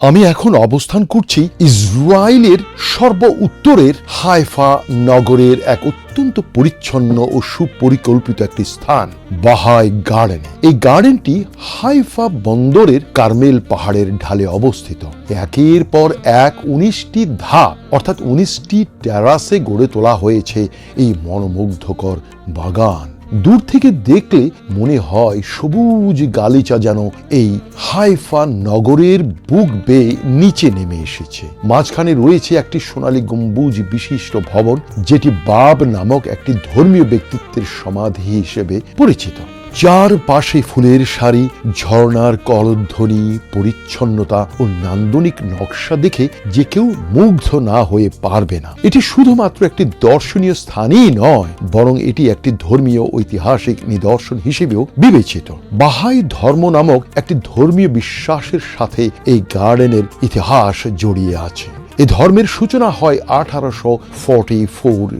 আমি এখন অবস্থান করছি ইসরায়েলের সর্ব উত্তরের হাইফা নগরের এক অত্যন্ত পরিচ্ছন্ন ও সুপরিকল্পিত একটি স্থান, বাহাই গার্ডেন। এই গার্ডেনটি হাইফা বন্দরের কার্মেল পাহাড়ের ঢালে অবস্থিত। একের পর এক উনিশটি ধাপ, অর্থাৎ উনিশটি টেরাসে গড়ে তোলা হয়েছে এই মনোমুগ্ধকর বাগান। দূর থেকে দেখলে মনে হয় সবুজ গালিচা যেন এই হাইফা নগরের বুক বেয়ে নিচে নেমে এসেছে। মাঝখানে রয়েছে একটি সোনালী গম্বুজ বিশিষ্ট ভবন, যেটি বাব নামক একটি ধর্মীয় ব্যক্তিত্বের সমাধি হিসেবে পরিচিত। চার পাশে ফুলের সারি, ঝর্ণার কলধ্বনি, পরিচ্ছন্নতা ও নান্দনিক নকশা দেখে যে কেউ মুগ্ধ না হয়ে পারবে না। এটি শুধুমাত্র একটি দর্শনীয় স্থানই নয়, বরং এটি একটি ধর্মীয় ঐতিহাসিক নিদর্শন হিসেবেও বিবেচিত। বাহাই ধর্ম নামক একটি ধর্মীয় বিশ্বাসের সাথে এই গার্ডেনের ইতিহাস জড়িয়ে আছে। এ ধর্মের সূচনা হয় আঠারোশো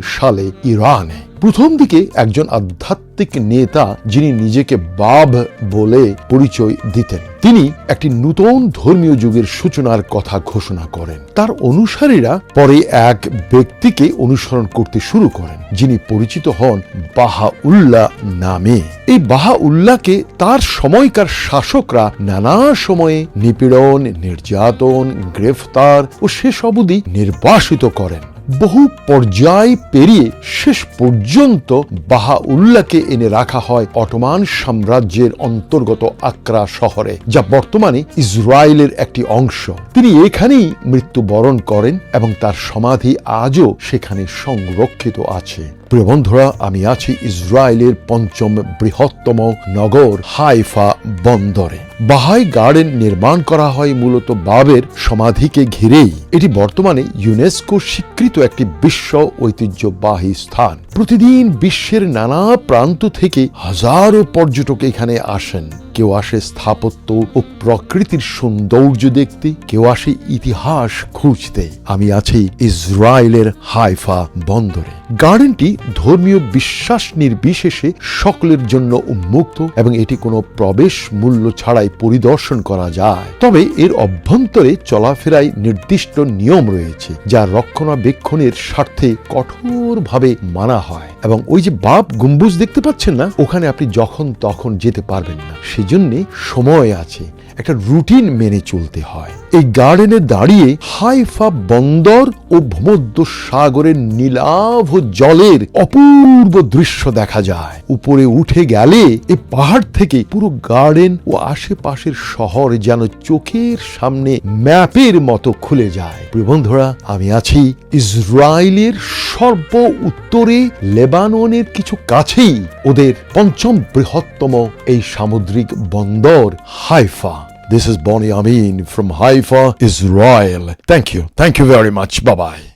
সালে ইরানে। প্রথম দিকে একজন আধ্যাত্মিক নেতা যিনি নিজেকে বাব বলে পরিচয় দিতেন, তিনি একটি নূতন ধর্মীয় যুগের সূচনার কথা ঘোষণা করেন। তার অনুসারীরা পরে এক ব্যক্তিকে অনুসরণ করতে শুরু করেন, যিনি পরিচিত হন বাহা উল্লাহ নামে। এই বাহা উল্লাহকে তার সময়কার শাসকরা নানা সময়ে নিপীড়ন, নির্যাতন, গ্রেফতার ও শেষ অবধি নির্বাসিত করেন। বহু পর্যায় পেরিয়ে শেষ পর্যন্ত বাহা উল্লাহকে এনে রাখা হয় অটোমান সাম্রাজ্যের অন্তর্গত আকরা শহরে, যা বর্তমানে ইসরায়েলের একটি অংশ। তিনি এখানেই মৃত্যুবরণ করেন এবং তার সমাধি আজও সেখানে সংরক্ষিত আছে। প্রিয় বন্ধুরা, আমি আছি ইসরায়েলের পঞ্চম বৃহত্তম নগর হাইফা বন্দরে। বাহাই গার্ডেন নির্মাণ করা হয় মূলত বাবের সমাধিকে ঘিরেই। এটি বর্তমানে ইউনেস্কো স্বীকৃত একটি বিশ্ব ঐতিহ্যবাহী স্থান। প্রতিদিন বিশ্বের নানা প্রান্ত থেকে হাজারো পর্যটক এখানে আসেন। কেউ আসে স্থাপত্য ও প্রকৃতির সৌন্দর্য দেখতে, কেউ আসে ইতিহাস খুঁজতে। আমি আছি ইসরায়েলের হাইফা বন্দরে। গার্ডেনটি ধর্মীয় বিশ্বাস নির্বিশেষে সকলের জন্য উন্মুক্ত এবং এটি কোনো প্রবেশ মূল্য ছাড়াই পরিদর্শন করা যায়। তবে এর অভ্যন্তরে চলাফেরায় নির্দিষ্ট নিয়ম রয়েছে, যা রক্ষণাবেক্ষণের স্বার্থে কঠোরভাবে মানা হয়। এবং ওই যে বাপ গম্বুজ দেখতে পাচ্ছেন না, ওখানে আপনি যখন তখন যেতে পারবেন না। সেজন্য সময় আছে। একটা রুটিন মেনে চলতে হয়। এই গার্ডেনে দাঁড়িয়ে হাইফা বন্দর ও ভূমধ্য সাগরের নীলাভ জলের অপূর্ব দৃশ্য দেখা যায়। উপরে উঠে গেলে এই পাহাড় থেকে পুরো গার্ডেন ও আশেপাশের শহর যেন চোখের সামনে ম্যাপের মতো খুলে যায়। বন্ধুরা, আমি আছি ইসরায়েলের সর্ব উত্তরে লেবাননের কিছু কাছেই ওদের পঞ্চম বৃহত্তম এই সামুদ্রিক বন্দর Haifa. This is Bonnie Amin from Haifa, Israel. Thank you. Thank you very much. Bye bye.